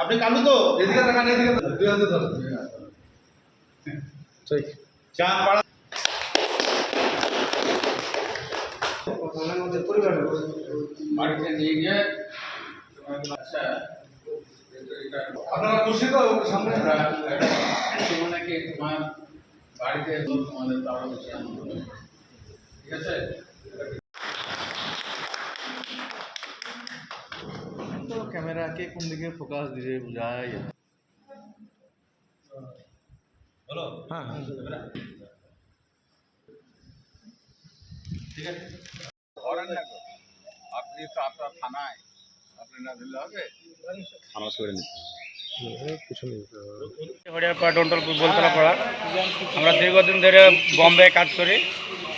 আপনি কালু তো? এদিকে তাকান এদিকে। দুই হাতে ধরো ঠিক। চাঁদ পাড়া। বাড়িতে নিয়ে গিয়ে আচ্ছা আপনারা খুশি তো সামনে? মানে তোমার বাড়িতে তোমাদের তারা বেশি আনন্দ হবে। ঠিক আছে তো ক্যামেরাকে কোন দিকে ফোকাস দিলে বোঝাই হ্যাঁ। ধরেন না আপনি তো আপনার থানায় আপনি না দিলে হবে? হরিয়ারপাড়া ডন্টলপুর বলতলা পাড়া আমরা দীর্ঘদিন ধরে বম্বে কাজ করি।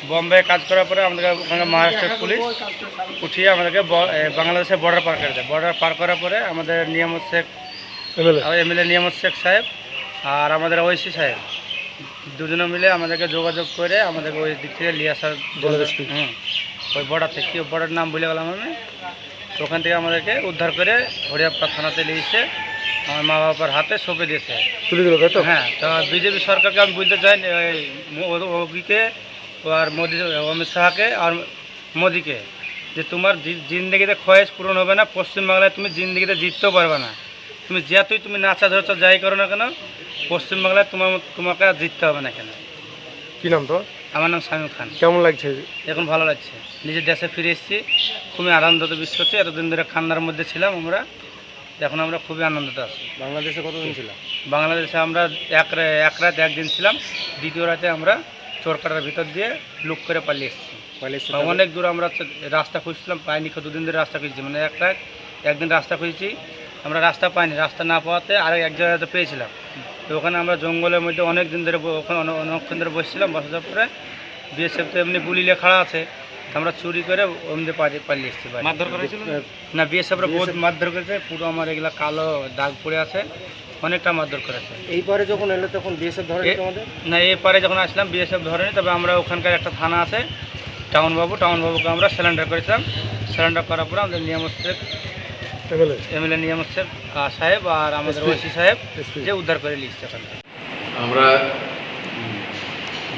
বম্বে কাজ করার পরে আমাদেরকে ওখানে মহারাষ্ট্রের পুলিশ উঠিয়ে আমাদেরকে বাংলাদেশের বর্ডার পার করে দেয়। বর্ডার পার করার পরে আমাদের নিয়ামত শেখ এমএলএ। নিয়ামত শেখ সাহেব আর আমাদের ঐসি সাহেব। দুজনে মিলে আমাদেরকে যোগাযোগ করে আমাদেরকে ওই দিক থেকে নিয়ে আসার হুম। ওই বর্ডার থেকে বর্ডার নাম ভুলে গেলাম আমি। তো ওখান থেকে আমাদেরকে উদ্ধার করে হরিয়াপ্পা থানাতে নিয়ে এসে আমার মা বাবার হাতে সঁপে দিয়েছে। তুলে দিল হ্যাঁ তো বিজেপি সরকারকে আমি বলতে চাই ওগিকে আর মোদি অমিত শাহকে আর মোদিকে যে তোমার জিন্দগিতে খয়েস পূরণ হবে না পশ্চিমবাংলায় তুমি জিন্দগিতে জিততেও পারবে না। তুমি যেহেতুই তুমি নাচা ধরছো যাই করো না কেন পশ্চিমবাংলায় তোমার তোমাকে আর জিততে হবে না কেন। কি নাম তো আমার নাম শামীম খান। কেমন লাগছে? এখন ভালো লাগছে। নিজের দেশে ফিরে এসেছি খুবই আনন্দিত বিশ্ব হচ্ছে এতদিন ধরে কান্নার মধ্যে ছিলাম আমরা এখন আমরা খুবই আনন্দিত আছি। বাংলাদেশে কতদিন ছিলাম বাংলাদেশে আমরা এক এক রাত একদিন ছিলাম দ্বিতীয় রাতে আমরা চোরকাটার ভিতর দিয়ে লুক করে পালিয়ে এসেছি। অনেক দূর আমরা রাস্তা খুঁজছিলাম পাইনি দুদিন ধরে রাস্তা খুঁজছি। মানে একটা একদিন রাস্তা খুঁজছি আমরা রাস্তা পাইনি। রাস্তা না পাওয়াতে আর এক জায়গাতে পেয়েছিলাম। তো ওখানে আমরা জঙ্গলের মধ্যে অনেক দিন ধরে ওখানে অনে- অনেকক্ষণ ধরে বসছিলাম বসার পরে বিএসএফ তো এমনি গুলি লেখা আছে। আমরা চুরি করে ওমনি পালিয়ে পালিয়ে এসেছি মারধর করেছিল না বিএসএফরা বহুত মারধর করেছে। পুরো আমার এগুলা কালো দাগ পড়ে আছে। অনেকটা মারধর করেছে এই পরে যখন এলো তখন বিএসএফ ধরে এ- না এরপরে যখন আসলাম বিএসএফ ধরেনি তবে আমরা ওখানকার একটা থানা আছে টাউন বাবু টাউন বাবুকে আমরা সিলিন্ডার করেছিলাম। সিলিন্ডার করার পরে আমাদের নিয়ামত শেখ এমএলএ। নিয়ামত শেখ সাহেব আর আমাদের ওসি সাহেব যে উদ্ধার করে থেকে। আমরা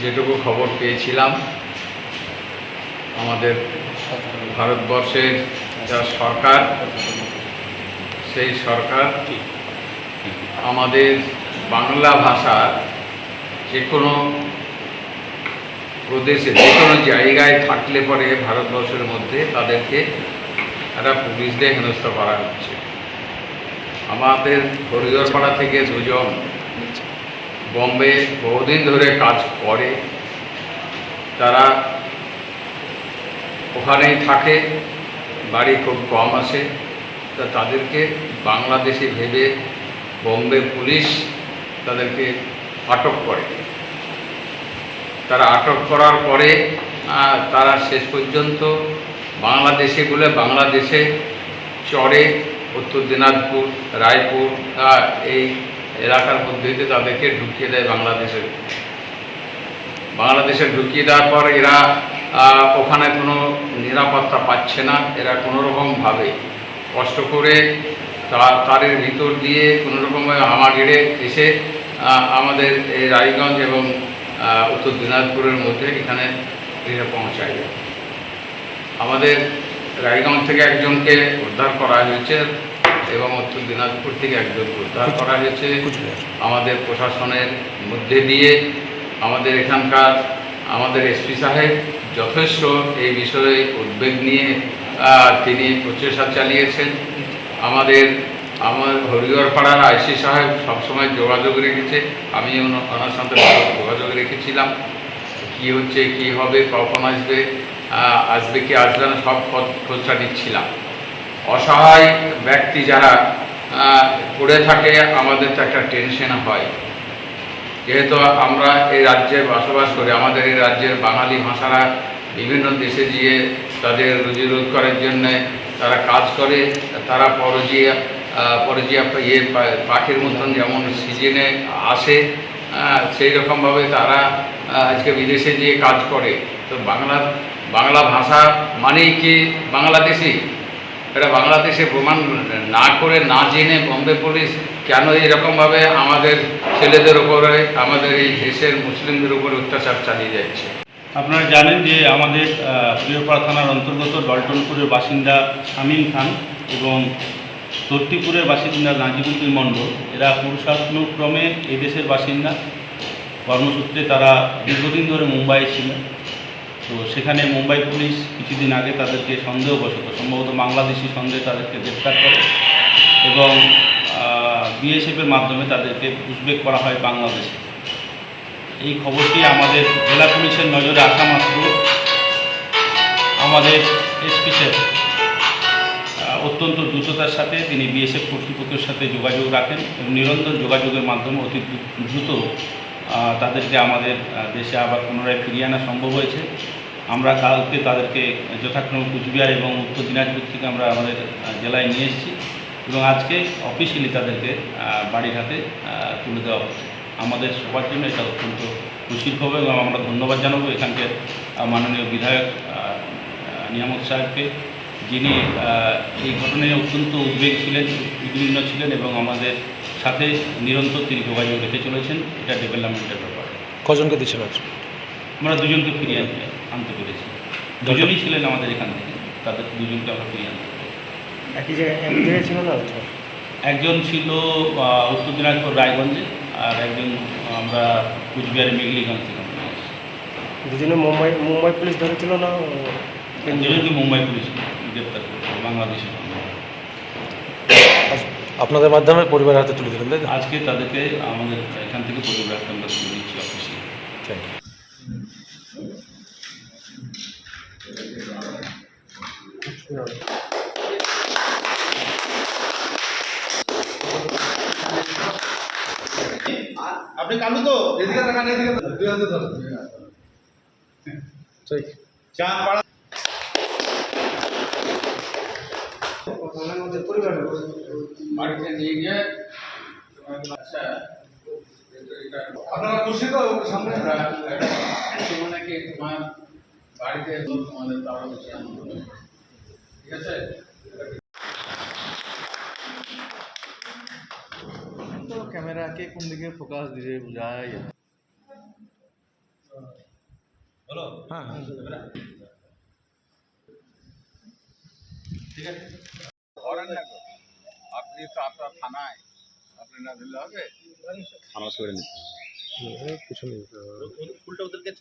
যেটুকু খবর পেয়েছিলাম আমাদের ভারতবর্ষের যা সরকার সেই সরকার আমাদের বাংলা ভাষা যে কোনো প্রদেশে, যে কোনো জায়গায় থাকলে পরে ভারতবর্ষের মধ্যে তাদেরকে একটা পুলিশ দিয়ে হেনস্থ করা হচ্ছে। আমাদের হরিহরপাড়া থেকে দুজন বম্বে বহুদিন ধরে কাজ করে। তারা ওখানেই থাকে, বাড়ি খুব কম আসে। তা তাদেরকে বাংলাদেশে ভেবে বম্বে পুলিশ তাদেরকে আটক করে। তারা আটক করার পরে তারা শেষ পর্যন্ত বাংলাদেশে বলে বাংলাদেশে চরে উত্তর দিনাজপুর, রায়পুর এই এলাকার মধ্যে তাদেরকে ঢুকিয়ে দেয় বাংলাদেশে। বাংলাদেশে ঢুকিয়ে দেওয়ার পর এরা ওখানে কোনো নিরাপত্তা পাচ্ছে না। এরা কোনোরকমভাবে কষ্ট করে তারের ভিতর দিয়ে কোনো রকমভাবে হামা গেড়ে এসে আমাদের এই রায়গঞ্জ এবং উত্তর দিনাজপুরের মধ্যে এখানে এসে পৌঁছায় আমাদের রায়গঞ্জ থেকে একজনকে উদ্ধার করা হয়েছে এবং উত্তর দিনাজপুর থেকে একজনকে উদ্ধার করা হয়েছে। আমাদের প্রশাসনের মধ্যে দিয়ে আমাদের এখানকার আমাদের এসপি সাহেব যথেষ্ট এই বিষয়ে উদ্বেগ নিয়ে তিনি প্রচেষ্টা চালিয়েছেন। আমাদের, আমার হরিহরপাড়ার আইসি সাহেব সবসময় যোগাযোগ রেখেছে। আমি ওনা- ওনার সাথে যোগাযোগ রেখেছিলাম। কি হচ্ছে, কি হবে, কখন আসবে আসবে কি আসবে না, সব খোঁজ- খোঁজটা নিচ্ছিলাম। অসহায় ব্যক্তি যারা পড়ে থাকে, আমাদের তো একটা টেনশন হয়। যেহেতু আমরা এই রাজ্যে বসবাস করি, আমাদের এই রাজ্যের বাঙালি ভাষারা বিভিন্ন দেশে গিয়ে তাদের রুজি রোজগারের জন্য তারা কাজ করে, তারা পরজিয়া পরজিয়া ইয়ে পাখির মতন যেমন সিজনে আসে সেই রকমভাবে তারা আজকে বিদেশে গিয়ে কাজ করে। তো বাংলা বাংলা ভাষা মানেই কি বাংলাদেশি? এটা বাংলাদেশে প্রমাণ না করে, না জেনে বম্বে পুলিশ কেন এরকমভাবে আমাদের ছেলেদের উপরে, আমাদের এই দেশের মুসলিমদের উপরে অত্যাচার চালিয়ে যাচ্ছে? আপনারা জানেন যে আমাদের প্রিয়পাড়া থানার অন্তর্গত ডলটনপুরের বাসিন্দা শামীম খান এবং তর্তিপুরের বাসিন্দা নাজিবুদ্দিন মণ্ডল, এরা পুরুষানুক্রমে এই দেশের বাসিন্দা। কর্মসূত্রে তারা দীর্ঘদিন ধরে মুম্বাইয়ে ছিলেন। তো সেখানে মুম্বাই পুলিশ কিছুদিন আগে তাদেরকে সন্দেহবশত, সম্ভবত বাংলাদেশি সন্দেহে তাদেরকে গ্রেপ্তার করে এবং বিএসএফের মাধ্যমে তাদেরকে উদ্বেগ করা হয় বাংলাদেশে। এই খবরটি আমাদের জেলা পুলিশের নজরে আসা মাত্র আমাদের এসপি স্যার অত্যন্ত দ্রুততার সাথে তিনি বিএসএফ কর্তৃপক্ষের সাথে যোগাযোগ রাখেন এবং নিরন্তর যোগাযোগের মাধ্যমে অতি দ্রুত তাদেরকে আমাদের দেশে আবার পুনরায় ফিরিয়ে আনা সম্ভব হয়েছে। আমরা কালকে তাদেরকে যথাক্রমে কুচবিহার এবং উত্তর দিনাজপুর থেকে আমরা আমাদের জেলায় নিয়ে এসেছি এবং আজকে অফিসিয়ালি তাদেরকে বাড়ির হাতে তুলে দেওয়া হচ্ছে। আমাদের সবার জন্য এটা অত্যন্ত খুশির খবর এবং আমরা ধন্যবাদ জানাব এখানকার মাননীয় বিধায়ক নিয়ামত সাহেবকে যিনি এই ঘটনায় অত্যন্ত উদ্বেগ ছিলেন উদ্বিগ্ন ছিলেন এবং আমাদের সাথে নিরন্তর তিনি যোগাযোগ রেখে চলেছেন। এটা ডেভেলপমেন্টের ব্যাপার। কজনকে দিয়েছিল আমরা দুজনকে ফিরিয়ে আনতে আনতে পেরেছি। দুজনই ছিলেন আমাদের এখান থেকে তাদের দুজনকে আমরা ফিরিয়ে আনতে পেরেছি। একই জায়গায় একই জায়গায় ছিল না একজন ছিল উত্তর দিনাজপুর রায়গঞ্জে আর একজন আমরা কুচবিহারের মেঘলিগঞ্জ থেকে ছিলাম। দুজনে মুম্বাই মুম্বাই পুলিশ ধরেছিল না দুজনকে মুম্বাই পুলিশ গ্রেপ্তার করেছিল বাংলাদেশে আপনাদের মাধ্যমে পরিবারের হাতে তুলে দিলেন আজকে তাদেরকে আমাদের এখান থেকে পরিবার আমরা তুলে দিচ্ছি অফিসে কালু তো এদিকে তাকান এদিকে দুই হাতে ধরো। ঠিক। চাঁদ পাড়া বাড়িতে নিয়ে গিয়ে আচ্ছা আপনারা খুশি তো সামনে? মানে কি তোমার বাড়িতে তোমাদের তারা বেশি আনন্দ ঠিক আছে? ক্যামেরাকে কোন দিকে ফোকাস দিলে বোঝা যায় হ্যাঁ হ্যাঁ করেন না গো। আপনি তো আপনার থানায় আপনি না দিলে হবে কিছু নেই